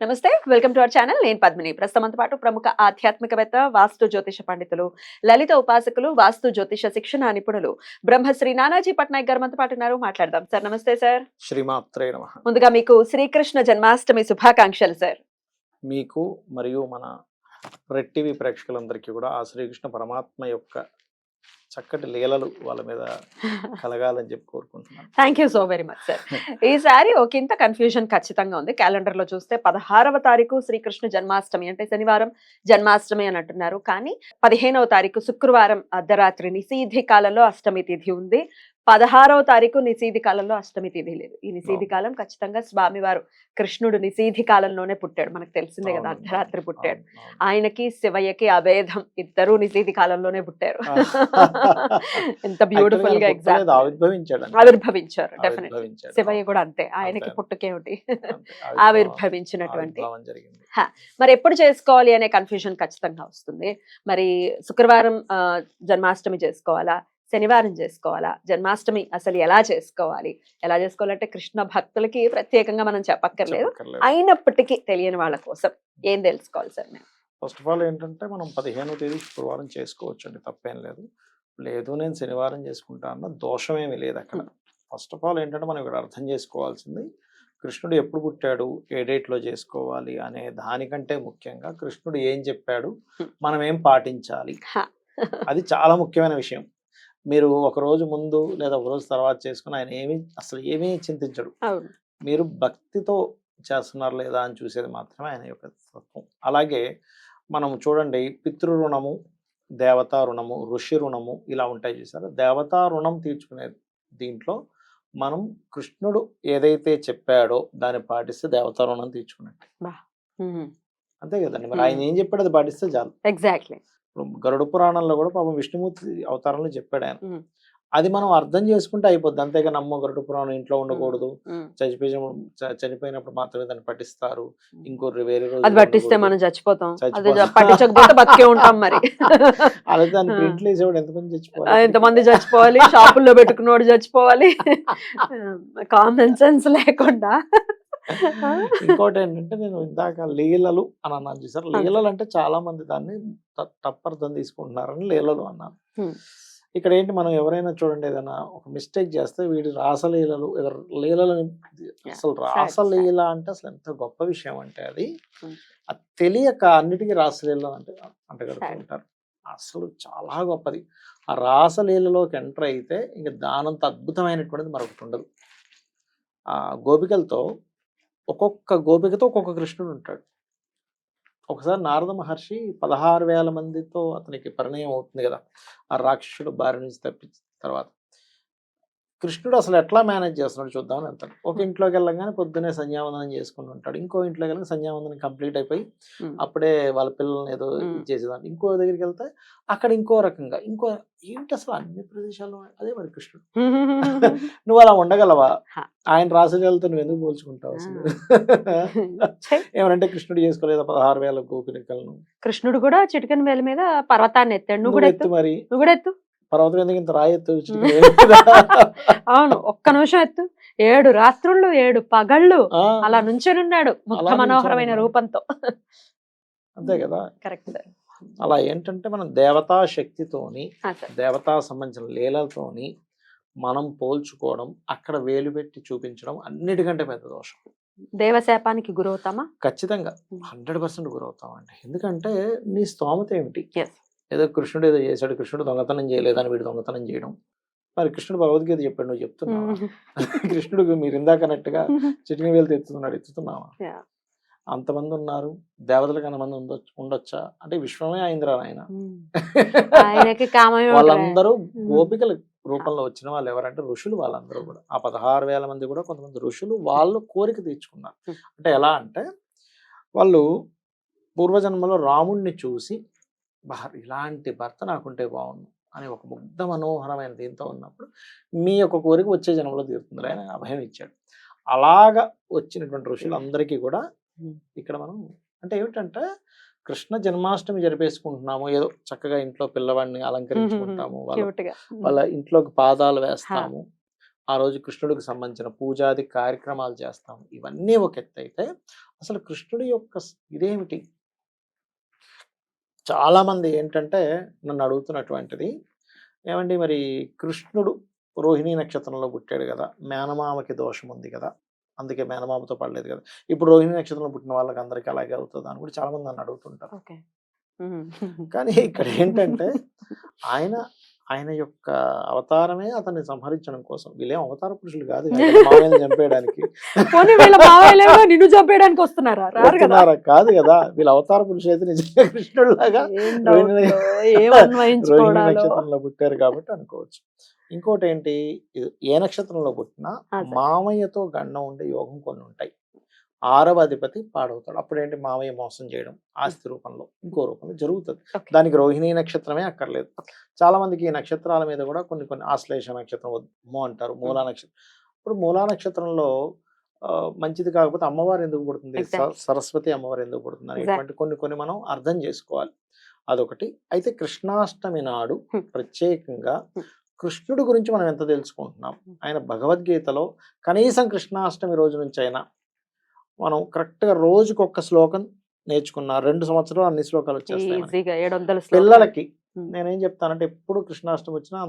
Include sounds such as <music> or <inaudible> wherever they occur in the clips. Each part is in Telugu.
నమస్తే వెల్కమ్ టు అవర్ ఛానల్. నేను పద్మిని. ప్రస్తుతంతో పాటు ప్రముఖ ఆధ్యాత్మికవేత్త వాస్తు జ్యోతిష పండితులు లలిత ఉపాసకులు వాస్తు జ్యోతిష శిక్షణ నిపుణులు బ్రహ్మశ్రీ నానాజీ పట్నాయక్ గారు మనతో పాటు ఉన్నారు. మాట్లాడదాం. సార్ నమస్తే సార్. శ్రీమాత్రే నమ. ముందుగా మీకు శ్రీకృష్ణ జన్మాష్టమి శుభాకాంక్షలు సార్. మీకు మరియు మన రెడ్ టీవీ ప్రేక్షకులందరికీ కూడా ఆ శ్రీకృష్ణ పరమాత్మ యొక్క చక్కటి లీలలు వాళ్ళ మీద కలగాలని చెప్పి కోరుకుంటున్నాను. Thank you so very much sir ఈసారి ఒక ఇంత కన్ఫ్యూజన్ ఖచ్చితంగా ఉంది. క్యాలెండర్లో చూస్తే పదహారవ తారీఖు శ్రీకృష్ణ జన్మాష్టమి అంటే శనివారం జన్మాష్టమి అని అంటున్నారు కానీ పదిహేనవ తారీఖు శుక్రవారం అర్ధరాత్రి నిశీధి కాలంలో అష్టమి తిథి ఉంది. పదహారవ తారీఖు నిశీధి కాలంలో అష్టమి తిథి లేదు. ఈ అవును. కాలం ఖచ్చితంగా స్వామివారు కృష్ణుడు నిశీధి కాలంలోనే పుట్టాడు. మనకు తెలిసిందే కదా అర్ధరాత్రి పుట్టాడు. ఆయనకి శివయ్యకి అభేదం. ఇద్దరు నిశీధి కాలంలోనే పుట్టారు. <laughs> ఎంత <laughs> బ్యూటిఫుల్గా అంతే. ఆవిర్భవించారు డెఫినెట్. శివయ్య కూడా అంతే. ఆయనకి అంతే. పుట్టుకే ఒకటి. అంతే. <laughs> ఆవిర్భవించినటువంటి. మరి ఎప్పుడు చేసుకోవాలి అనే కన్ఫ్యూజన్ ఖచ్చితంగా వస్తుంది. మరి శుక్రవారం ఆ, జన్మాష్టమి చేసుకోవాలా? శనివారం చేసుకోవాలా? జన్మాష్టమి అసలు ఎలా చేసుకోవాలి? ఎలా చేసుకోవాలంటే కృష్ణ భక్తులకి ప్రత్యేకంగా మనం చెప్పక్కర్లేదు. అయినప్పటికీ తెలియని వాళ్ళ కోసం ఏం తెలుసుకోవాలి సార్ నేను ఫస్ట్ ఆఫ్ ఆల్ ఏంటంటే మనం పదిహేనో తేదీ శుక్రవారం చేసుకోవచ్చు అండి తప్పేం లేదు. లేదు నేను శనివారం చేసుకుంటా అన్న దోషమేమి లేదు అక్కడ. ఫస్ట్ ఆఫ్ ఆల్ ఏంటంటే మనం ఇక్కడ అర్థం చేసుకోవాల్సింది కృష్ణుడు ఎప్పుడు పుట్టాడు ఏ డేట్లో చేసుకోవాలి అనే దానికంటే ముఖ్యంగా కృష్ణుడు ఏం చెప్పాడు. మనం ఏం పాటించాలి. అది చాలా ముఖ్యమైన విషయం. మీరు ఒక రోజు ముందు లేదా ఒక రోజు తర్వాత చేసుకుని ఆయన ఏమీ అసలు ఏమీ చింతించడు. మీరు భక్తితో చేస్తున్నారు లేదా అని చూసేది మాత్రమే ఆయన యొక్క తత్వం. అలాగే మనం చూడండి పితృ రుణము దేవతా రుణము ఋషి రుణము ఇలా ఉంటాయి చూసారా? దేవతా రుణం తీర్చుకునే దీంట్లో మనం కృష్ణుడు ఏదైతే చెప్పాడో దాన్ని పాటిస్తే దేవతా రుణం తీర్చుకున్నట్టు. అంతే కదండి. మరి ఆయన ఏం చెప్పాడో అది పాటిస్తే చాలు. ఎగ్జాక్ట్లీ. గరుడ పురాణంలో కూడా పాపం విష్ణుమూర్తి అవతారంలో చెప్పాడు ఆయన. అది మనం అర్థం చేసుకుంటే అయిపోద్ది. అంతేగా నమ్మ గరుడ పురాణం ఇంట్లో ఉండకూడదు. చనిపోయిన చ- చనిపోయినప్పుడు మాత్రమే దాన్ని పట్టిస్తారు ఇంకో వేరే రోజు అది పట్టిస్తే మనం చచ్చిపోతాం. పట్టించకపోతే బతికే ఉంటాం మరి. <laughs> అలా దాన్ని. ప్రింట్లు వేసేవాడు ఎంతమంది చచ్చిపోవాలి? ఎంతమంది చచ్చిపోవాలి? షాపుల్లో పెట్టుకున్నోడు చచ్చిపోవాలి? <laughs> కామన్ సెన్స్ లేకుండా. ఇంకోటి ఏంటంటే నేను ఇందాక లీలలు అని అన్నాను చూసారు? లీలలు అంటే చాలా మంది దాన్ని తప్పర్థం తీసుకుంటున్నారని లీలలు అన్నాను. ఇక్కడ ఏంటి మనం ఎవరైనా చూడండి ఏదైనా ఒక మిస్టేక్ చేస్తే వీడి రాసలీలలు లీలలని Yeah, అసలు రాసలీల అంటే అసలు ఎంత గొప్ప విషయం అంటే అది. అది తెలియక అన్నిటికీ రాసలీల అంటే అంటగడుతూ Sad. ఉంటారు. అసలు చాలా గొప్పది. ఆ రాసలీలలోకి ఎంటర్ అయితే ఇంకా దానంత అద్భుతమైనటువంటిది మరొకటి ఉండదు. ఆ గోపికలతో ఒక్కొక్క గోపికతో ఒక్కొక్క కృష్ణుడు ఉంటాడు. ఒకసారి నారద మహర్షి పదహారు వేల మందితో అతనికి పరిణయం అవుతుంది కదా. ఆ రాక్షసుడు బారి నుంచి తప్పించిన తర్వాత. కృష్ణుడు అసలు ఎట్లా మేనేజ్ చేస్తున్నాడు చూద్దామని వెళ్తాడు. ఒక ఇంట్లోకి వెళ్ళగానే పొద్దునే సంధ్యావందనం చేసుకుని ఉంటాడు. ఇంకో ఇంట్లోకి వెళ్ళగా సంధ్యావందనం కంప్లీట్ అయిపోయి. అప్పుడే వాళ్ళ పిల్లల్ని ఏదో. చేసేదాన్ని. ఇంకో దగ్గరికి వెళ్తే అక్కడ ఇంకో రకంగా ఇంకో ఏంటి అసలు అన్ని ప్రదేశాల్లో అదే మరి కృష్ణుడు? <laughs> నువ్వు అలా ఉండగలవా. ఆయన రాసలీలతో నువ్వు ఎందుకు పోల్చుకుంటావు అసలు? <laughs> ఏమనంటే కృష్ణుడు చేసుకోలేదా పదహారు వేల గోపికలను కృష్ణుడు కూడా చిటికెన వేల మీద పర్వతాన్ని ఎత్తాడు. నువ్వు కూడా ఎత్తు మరి. నువ్వు కూడా ఎత్తు. పర్వతం ఎందుకు ఇంత రాయెత్తు? <laughs> అవును ఒక్క నిమిషం ఎత్తు. ఏడు రాత్రుళ్ళు ఏడు పగళ్ళు అలా నుంచొనున్నాడు అలా మనోహరమైన. రూపంతో. అంతే కదా? కరెక్ట్. అలా ఏంటంటే మనం దేవతా శక్తితోని దేవతా సంబంధించిన లీలలతోని మనం పోల్చుకోవడం అక్కడ వేలు పెట్టి చూపించడం అన్నిటికంటే పెద్ద దోషం. దేవశాపానికి గురవుతామా? ఖచ్చితంగా. హండ్రెడ్ పర్సెంట్ గురవుతామండి. ఎందుకంటే నీ స్తోమత ఏమిటి. ఏదో కృష్ణుడు ఏదో చేశాడు కృష్ణుడు దొంగతనం చేయలేదని వీడు దొంగతనం చేయడం. మరి కృష్ణుడు భగవద్గీత చెప్పాడు నువ్వు చెప్తున్నావా? <laughs> కృష్ణుడు మీరు ఇందాక అన్నట్టుగా చిటికి వేలు ఎత్తుతున్నాడు ఎత్తుతున్నావా. అంతమంది ఉన్నారు. దేవతలకు అంతమంది ఉండొచ్చు ఉండొచ్చా? అంటే విశ్వమే అయిందిరా ఆయన. వాళ్ళందరూ. గోపికల రూపంలో వచ్చిన వాళ్ళు ఎవరంటే ఋషులు వాళ్ళందరూ కూడా. ఆ పదహారు వేల మంది కూడా కొంతమంది ఋషులు వాళ్ళు కోరిక తీర్చుకున్నారు. అంటే ఎలా అంటే వాళ్ళు పూర్వజన్మలో రాముణ్ణి చూసి "బా, ఇలాంటి భర్త నాకుంటే బాగుండు అని ఒక ముగ్ధ మనోహరమైన దీంతో ఉన్నప్పుడు మీ యొక్క కోరిక వచ్చే జన్మలో తీరుతుంది. ఆయన అభయం ఇచ్చాడు. అలాగా వచ్చినటువంటి ఋషులందరికీ కూడా. ఇక్కడ మనం అంటే ఏమిటంటే కృష్ణ జన్మాష్టమి జరిపేసుకుంటున్నాము. ఏదో చక్కగా ఇంట్లో పిల్లవాడిని అలంకరించుకుంటాము. వాళ్ళ. వాళ్ళ ఇంట్లోకి పాదాలు వేస్తాము. ఆ రోజు కృష్ణుడికి సంబంధించిన పూజాది కార్యక్రమాలు చేస్తాము. ఇవన్నీ ఒక ఎత్తు అయితే అసలు కృష్ణుడి యొక్క ఇదేమిటి? చాలా మంది ఏంటంటే నన్ను అడుగుతున్నటువంటిది ఏమండి మరి కృష్ణుడు రోహిణీ నక్షత్రంలో పుట్టాడు కదా మేనమామకి దోషం ఉంది కదా అందుకే మేనమామతో పడలేదు కదా ఇప్పుడు రోహిణీ నక్షత్రంలో పుట్టిన వాళ్ళకి అందరికీ అలాగే అవుతుంది? అని కూడా చాలా మంది నన్ను అడుగుతుంటారు. కానీ ఇక్కడ <laughs> ఏంటంటే ఆయన ఆయన యొక్క అవతారమే అతన్ని సంహరించడం కోసం. వీళ్ళేం అవతార పురుషులు కాదు <laughs> చంపేయడానికి. నిన్ను చంపేయడానికి వస్తున్నారా? కదా? కాదు వీళ్ళ అవతార పురుషులు అయితే నిజంగా కృష్ణుడు రోహిణి- నక్షత్రంలో పుట్టారు కాబట్టి అనుకోవచ్చు. ఇంకోటి ఏంటి ఏ నక్షత్రంలో పుట్టినా. మామయ్యతో గండం ఉండే యోగం కొన్ని ఉంటాయి. ఆరవ అధిపతి పాడవుతాడు. అప్పుడు ఏంటి మామయ్య మోసం చేయడం ఆస్తి రూపంలో ఇంకో రూపంలో జరుగుతుంది. దానికి రోహిణీ నక్షత్రమే అక్కర్లేదు. చాలా మందికి ఈ నక్షత్రాల మీద కూడా కొన్ని కొన్ని ఆశ్లేష నక్షత్రం మో అంటారు మూలా నక్షత్రం. ఇప్పుడు మూలా నక్షత్రంలో మంచిది కాకపోతే అమ్మవారు ఎందుకు పుడుతుంది. సరస్వతి అమ్మవారు ఎందుకు పుడుతుంది? అనేటువంటి కొన్ని కొన్ని మనం అర్థం చేసుకోవాలి. అదొకటి. అయితే కృష్ణాష్టమి నాడు. ప్రత్యేకంగా. కృష్ణుడి గురించి మనం ఎంత తెలుసుకుంటున్నాం? ఆయన భగవద్గీతలో కనీసం కృష్ణాష్టమి రోజు నుంచి అయినా మనం కరెక్ట్గా రోజుకొక శ్లోకం నేర్చుకున్న రెండు సంవత్సరాలు అన్ని శ్లోకాలు వచ్చేస్తాయి పిల్లలకి. నేనేం చెప్తానంటే ఎప్పుడు కృష్ణాష్టమి వచ్చినా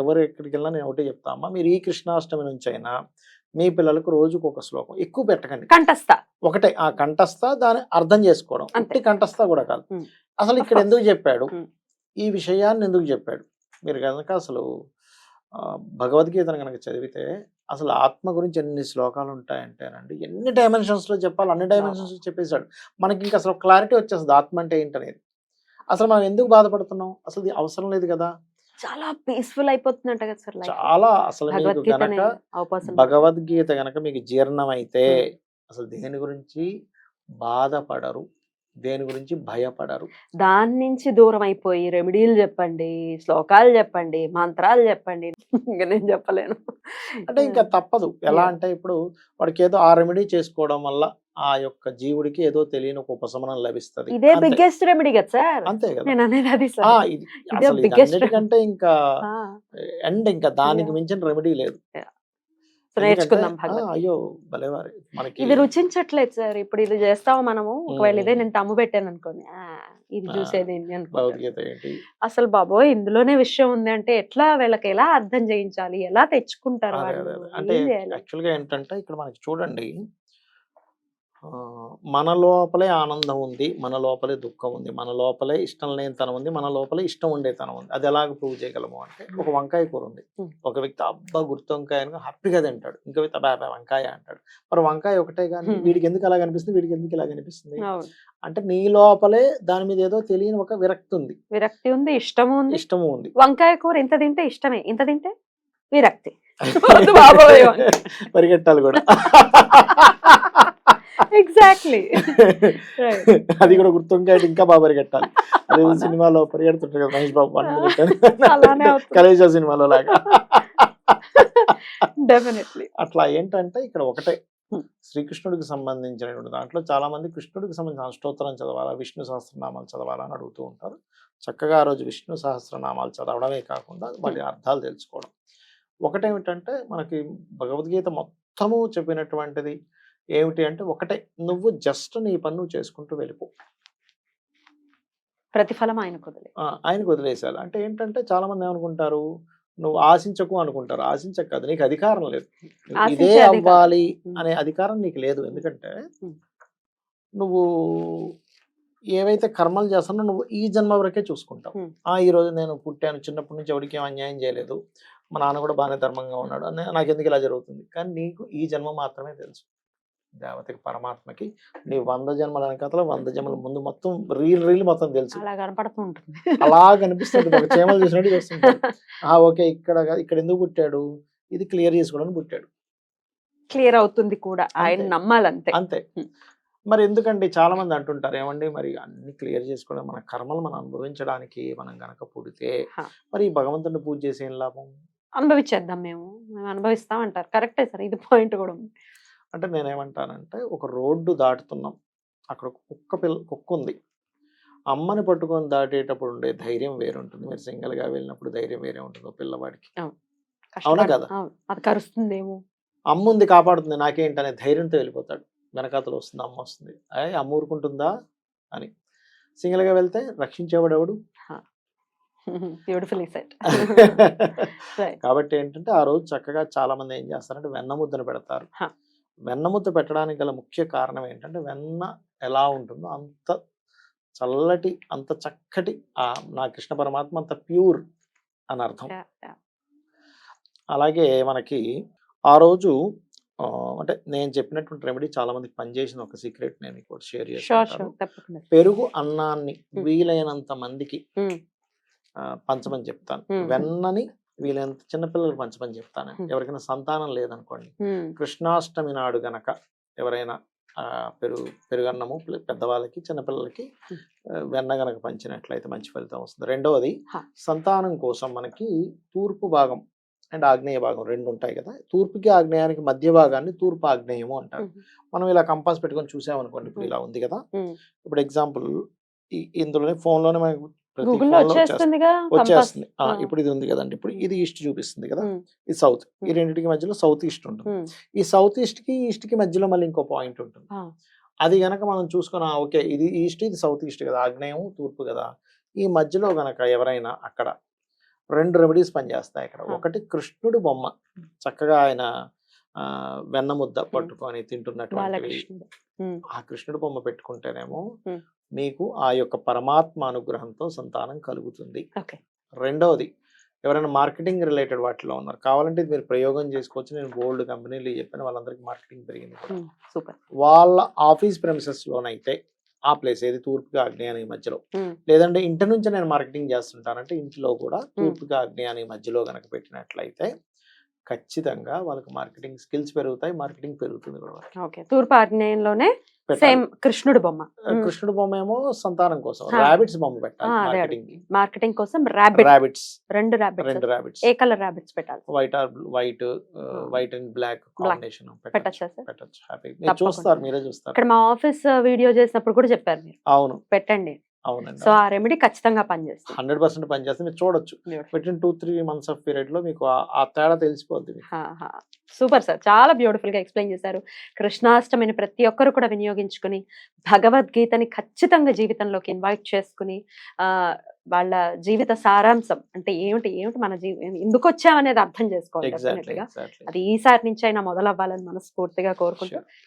ఎవరు ఎక్కడికి వెళ్ళినా నేను ఒకటే చెప్తా అమ్మా మీరు ఈ కృష్ణాష్టమి నుంచి అయినా మీ పిల్లలకు రోజుకు ఒక శ్లోకం ఎక్కువ పెట్టకండి కంఠస్థ ఒకటే ఆ కంఠస్థ దాన్ని అర్థం చేసుకోవడం. ఉట్టి కంఠస్థ కూడా కాదు. అసలు ఇక్కడ. ఎందుకు చెప్పాడు. ఈ విషయాన్ని ఎందుకు చెప్పాడు మీరు కనుక అసలు భగవద్గీతను కనుక చదివితే అసలు ఆత్మ గురించి ఎన్ని శ్లోకాలు ఉంటాయంటేనండి ఎన్ని డైమెన్షన్స్లో చెప్పాలి అన్ని డైమెన్షన్స్ చెప్పేశాడు. మనకి ఇంకా అసలు క్లారిటీ వచ్చేస్తుంది ఆత్మ అంటే ఏంటనేది. అసలు మనం ఎందుకు బాధపడుతున్నాం? అసలు అవసరం లేదు కదా. చాలా పీస్ఫుల్ అయిపోతుందంట కదా సార్ చాలా అసలు మీకు గనక భగవద్గీత గనక మీకు జీర్ణమైతే Hmm. అసలు దేని గురించి బాధపడరు. దేని గురించి భయపడరు. దాని నుంచి దూరం అయిపోయి రెమెడీలు చెప్పండి శ్లోకాలు చెప్పండి మంత్రాలు చెప్పండి. ఇంకా నేను చెప్పలేను. అంటే ఇంకా తప్పదు. ఎలా. అంటే ఇప్పుడు వాడికి ఏదో ఆ రెమెడీ చేసుకోవడం వల్ల ఆ యొక్క జీవుడికి ఏదో తెలియని ఒక ఉపశమనం లభిస్తుంది. ఇదే. బిగ్గెస్ట్ రెమెడీ కదా సార్? అంతే కదా. నేను అనేది అది సార్. అసలు ఇంకా ఎండ్ ఇంకా దానికి. మించిన రెమెడీ లేదు. నేర్చుకుందాం ఆ, భగవద్గీత. అయ్యో భలేవారి మనకి ఇది రుచించట్లేదు సార్. ఇప్పుడు ఇది చేస్తాము మనము? ఒకవేళ ఇదే. నేను తమ్ము పెట్టాను అనుకోండి ఆ, ఇది చూసేది ఏంటి? అసలు బాబోయ్ ఇందులోనే విషయం ఉంది అంటే ఎట్లా వీళ్ళకి ఎలా అర్థం చేయించాలి? ఎలా తెచ్చుకుంటారు. అంటే? యాక్చువల్గా ఏంటంటే ఇక్కడ మనకి చూడండి మన లోపలే ఆనందం ఉంది మన లోపలే దుఃఖం ఉంది మన లోపలే ఇష్టం లేని తనం ఉంది మన లోపలే ఇష్టం ఉండే తనం ఉంది. అది ఎలాగ ప్రూవ్ చేయగలము అంటే ఒక వంకాయ కూర ఉంది. ఒక వ్యక్తి అబ్బా గుర్తు వంకాయ అని హ్యాపీగా తింటాడు. ఇంకో వ్యక్తి అబ్బా వంకాయ అంటాడు. మరి వంకాయ ఒకటే కానీ. వీడికి ఎందుకు అలా కనిపిస్తుంది వీడికి ఎందుకు ఇలా కనిపిస్తుంది. అంటే నీ లోపలే దాని మీద ఏదో తెలియని ఒక విరక్తి ఉంది. విరక్తి ఉంది ఇష్టము ఉంది. ఇష్టము ఉంది. వంకాయ కూర ఇంత తింటే ఇష్టమే. ఇంత తింటే విరక్తి. <laughs> <laughs> పరిగెట్టాలి కూడా. <laughs> ఎగ్జాక్ట్లీ <laughs> అది కూడా గుర్తుంటే ఇంకా బాగా పరిగెట్టాలి. అదే? సినిమాలో పరిగెడుతుంటారు కదా మహేష్ బాబు. <laughs> కలేజా సినిమాలో లాగా డెఫినెట్లీ <laughs> అట్లా ఏంటంటే ఇక్కడ ఒకటే. Hmm. శ్రీకృష్ణుడికి సంబంధించినటువంటి దాంట్లో చాలా మంది కృష్ణుడికి సంబంధించిన అష్టోత్తరం చదవాలా విష్ణు సహస్రనామాలు చదవాలా అని అడుగుతూ ఉంటారు. చక్కగా ఆ రోజు విష్ణు సహస్రనామాలు చదవడమే కాకుండా వాటి అర్థాలు తెలుసుకోవడం. ఒకటేమిటంటే మనకి భగవద్గీత మొత్తము చెప్పినటువంటిది ఏమిటి అంటే ఒకటే నువ్వు జస్ట్ నీ పన్ను చేసుకుంటూ వెళ్ళిపో. ప్రతిఫలం ఆయన కుదలే. ఆ, ఆయనకు వదిలేసారు అంటే ఏంటంటే చాలా మంది ఏమనుకుంటారు? నువ్వు ఆశించకు అనుకుంటారు. ఆశించక కాదు నీకు అధికారం లేదు. ఇదే. అవ్వాలి. అనే అధికారం నీకు లేదు. ఎందుకంటే. నువ్వు ఏవైతే కర్మలు చేస్తానో నువ్వు ఈ జన్మ వరకే చూసుకుంటావు. ఆ ఈ రోజు నేను పుట్టాను చిన్నప్పటి నుంచి ఎవరికి ఏం అన్యాయం చేయలేదు. మా నాన్న కూడా బాగానే ధర్మంగా ఉన్నాడు. అని నాకు ఎందుకు ఇలా జరుగుతుంది? కానీ నీకు ఈ జన్మ మాత్రమే తెలుసు. దేవతకి పరమాత్మకి నీ వంద జన్మల వెనకాతల వంద జన్మల ముందు మొత్తం రీల్ రీల్ మొత్తం తెలుసు. అలా కనపడుతూ ఉంటుంది. అలా కనిపిస్తుంది. ఒక చీమలు చూసినట్టు చూస్తుంటాడు <laughs> ఆ ఓకే ఇక్కడ ఇక్కడ ఎందుకు పుట్టాడు? ఇది క్లియర్ చేసుకోవడానికి పుట్టాడు. క్లియర్ అవుతుంది కూడా. ఆయన. నమ్మాలంతే. అంతే. మరి ఎందుకండి? చాలా మంది అంటుంటారు ఏమండి మరి అన్ని క్లియర్ చేసుకోవడం మన కర్మలు మనం అనుభవించడానికి మనం గనక పుడితే. మరి ఈ భగవంతుడిని పూజ చేసి ఏం లాభం? అనుభవించేద్దాం మేము. మేము అనుభవిస్తాం అంటారు కరెక్టే సార్. ఇది పాయింట్ కూడా అంటే నేనేమంటానంటే ఒక రోడ్డు దాటుతున్నాం. అక్కడ కుక్క పిల్ల కుక్క ఉంది అమ్మని పట్టుకొని దాటేటప్పుడు ఉండే ధైర్యం వేరే ఉంటుంది మీరు single గా వెళ్ళినప్పుడు ధైర్యం వేరే ఉంటుంది పిల్లవాడికి. కష్టపడ- కదా? అవును. అది కరుస్తుందేమో. అమ్మ ఉంది కాపాడుతుంది. నాకేంటి అనే ధైర్యంతో వెళ్ళిపోతాడు. వెనకాతలు వస్తుంది అమ్మ వస్తుంది. అయ్యి అమ్మ ఊరుకుంటుందా? అని. సింగిల్గా వెళ్తే రక్షించేవాడు ఎవడు? సెట్. <laughs> కాబట్టి ఏంటంటే ఆ రోజు చక్కగా చాలా మంది ఏం చేస్తారంటే వెన్న ముద్దను పెడతారు. హ. వెన్న ముద్ద పెట్టడానికి గల ముఖ్య కారణం ఏంటంటే వెన్న ఎలా ఉంటుందో అంత చల్లటి అంత చక్కటి ఆ నా కృష్ణ పరమాత్మ అంత ప్యూర్ అని అర్థం. అలాగే మనకి ఆ రోజు అంటే నేను చెప్పినటువంటి రెమెడీ చాలా మందికి పనిచేసిన ఒక సీక్రెట్ నేను మీకు షేర్ చేస్తాను పెరుగు అన్నాన్ని. వీలైనంత మందికి పంచమని చెప్తాను. వెన్నని వీలైనంత చిన్నపిల్లలకు పంచమని చెప్తాను. ఎవరికైనా సంతానం లేదనుకోండి. కృష్ణాష్టమి నాడు గనక ఎవరైనా పెరుగు పెరుగన్నము పెద్దవాళ్ళకి చిన్నపిల్లలకి వెన్న గనక పంచినట్లయితే మంచి ఫలితం వస్తుంది రెండవది. సంతానం కోసం మనకి తూర్పు భాగం అండ్ ఆగ్నేయ భాగం రెండు ఉంటాయి కదా తూర్పుకి ఆగ్నేయానికి మధ్య భాగాన్ని తూర్పు ఆగ్నేయము అంటారు. మనం ఇలా కంపాస్ పెట్టుకొని చూసామనుకోండి ఇప్పుడు ఇలా ఉంది కదా. ఇప్పుడు ఎగ్జాంపుల్ ఇందులోనే phone లోనే మనకు గూగుల్లో వచ్చేస్తుంది. వచ్చేస్తుందిగా. ఇప్పుడు ఇది ఉంది కదండి ఇప్పుడు ఇది ఈస్ట్ చూపిస్తుంది కదా. ఇది సౌత్ ఈ. రెండింటికి మధ్యలో సౌత్ ఈస్ట్ ఉంటుంది. ఈ సౌత్ ఈస్ట్కి ఈస్ట్కి మధ్యలో మళ్ళీ ఇంకో పాయింట్ ఉంటుంది. అది గనక మనం చూసుకున్న ఓకే ఇది ఈస్ట్ ఇది సౌత్ ఈస్ట్ కదా ఆగ్నేయం తూర్పు కదా ఈ మధ్యలో గనక ఎవరైనా అక్కడ రెండు రెమెడీస్ పనిచేస్తాయి అక్కడ ఆ. ఒకటి కృష్ణుడి బొమ్మ చక్కగా ఆయన వెన్న ముద్ద పట్టుకొని తింటున్నటువంటి Hmm. ఆ కృష్ణుడి బొమ్మ పెట్టుకుంటేనేమో. మీకు ఆ యొక్క పరమాత్మ అనుగ్రహంతో సంతానం కలుగుతుంది. రెండవది ఎవరైనా మార్కెటింగ్ రిలేటెడ్ వాటిలో ఉన్నారు కావాలంటే ఇది మీరు ప్రయోగం చేసుకోవచ్చు. నేను గోల్డ్ కంపెనీలు చెప్పిన వాళ్ళందరికీ మార్కెటింగ్ పెరిగింది. సూపర్. వాళ్ళ ఆఫీస్ ప్రెమిసెస్ లోనైతే ఆ ప్లేస్ ఏది? తూర్పుగా ఆగ్నేయానికి మధ్యలో. లేదంటే ఇంటి నుంచి నేను మార్కెటింగ్ చేస్తుంటానంటే ఇంట్లో కూడా తూర్పుగా ఆగ్నేయానికి మధ్యలో కనుక పెట్టినట్లయితే ఖచ్చితంగా వాళ్ళకి మార్కెటింగ్ స్కిల్స్ పెరుగుతాయి మార్కెటింగ్ పెరుగుతుంది కూడా. ఓకే. తూర్పు ఆగ్నేయంలోనే. సేమ్ కృష్ణుడు బొమ్మ. కృష్ణుడి బొమ్మ ఏమో సంతానం కోసం. రాబిట్స్ బొమ్మ పెట్టాలి మార్కెటింగ్ మార్కెటింగ్ కోసం ర్యాబిట్ రాబిట్స్ రెండు ర్యాబిట్స్ రెండు రాబిట్స్ ఏ కలర్ ర్యాబిట్స్ పెట్టాలి? White or white white and black combination పెట్టచ్చా. పెట్టచ్చు హ్యాపీ. చూస్తారు మీరే చూస్తారు. ఇక్కడ మా ఆఫీస్ వీడియో చేసినప్పుడు కూడా చెప్పారు మీరు. అవును. పెట్టండి. అవునండి సో ఆ రెమెడీ ఖచ్చితంగా పనిచేస్తుంది. హండ్రెడ్ పర్సెంట్ పనిచేస్తే మీరు చూడొచ్చు. Within two three months of పీరియడ్లో మీకు ఆ- తేడా తెలిసిపోద్ది సూపర్ సార్. చాలా బ్యూటిఫుల్గా ఎక్స్ప్లెయిన్ చేశారు. కృష్ణాష్టమిని ప్రతి ఒక్కరు కూడా వినియోగించుకుని భగవద్గీతని ఖచ్చితంగా జీవితంలోకి ఇన్వైట్ చేసుకుని ఆ వాళ్ళ జీవిత సారాంశం అంటే ఏమిటి ఏమిటి మన జీవి ఎందుకు వచ్చామనేది అర్థం చేసుకోవాలి అది ఈసారి నుంచి అయినా మొదలవ్వాలని మనస్ఫూర్తిగా కోరుకుంటూ